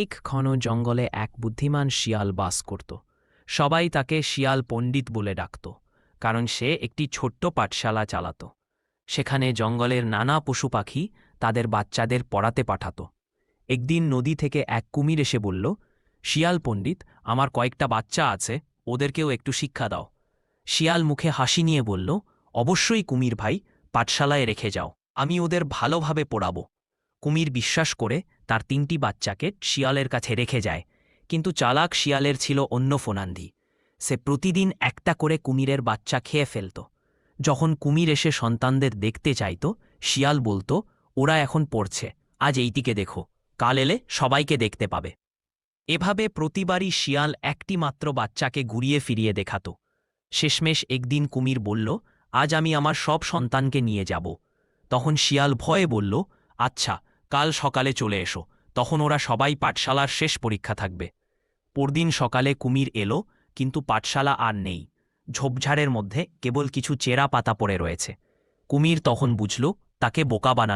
এক ঘন জঙ্গলে এক বুদ্ধিমান শিয়াল বাস করত। সবাই তাকে শিয়াল পণ্ডিত বলে ডাকত, কারণ সে একটি ছোট্ট পাঠশালা চালাত। সেখানে জঙ্গলের নানা পশু পাখি তাদের বাচ্চাদের পড়াতে পাঠাত। একদিন নদী থেকে এক কুমির এসে বলল, শিয়াল পণ্ডিত, আমার কয়েকটা বাচ্চা আছে, ওদেরকেও একটু শিক্ষা দাও। শিয়াল মুখে হাসি নিয়ে বলল, অবশ্যই কুমির ভাই, পাঠশালায় রেখে যাও, আমি ওদের ভালোভাবে পড়াবো। কুমির বিশ্বাস করে তার তিনটি বাচ্চাকে শিয়ালের কাছে রেখে যায়, কিন্তু চালাক শিয়ালের ছিল অন্য ফোনান্দি। সে প্রতিদিন একটা করে কুমিরের বাচ্চা খেয়ে ফেলত। যখন কুমির এসে সন্তানদের দেখতে চাইত, শিয়াল বলতো, ওরা এখন পড়ছে, আজ এইটিকে দেখো, কাল এলে সবাইকে দেখতে পাবে। এভাবে প্রতিবারই শিয়াল একটি মাত্র বাচ্চাকে ঘুরিয়ে ফিরিয়ে দেখাত। শেষমেশ একদিন কুমির বলল, আজ আমি আমার সব সন্তানকে নিয়ে যাব। তখন শিয়াল ভয়ে বলল আচ্ছা কাল সকালে চলে এসো, তখন ওরা সবাই পাঠশালার শেষ পরীক্ষা থাকবে। পরদিন সকালে কুমির এলো, কিন্তু পাঠশালা আর নেই। ঝোপঝাড়ের মধ্যে কেবল কিছু চেরা পাতা পড়ে রয়েছে। কুমির তখন বুঝল, তাকে বোকা বানানো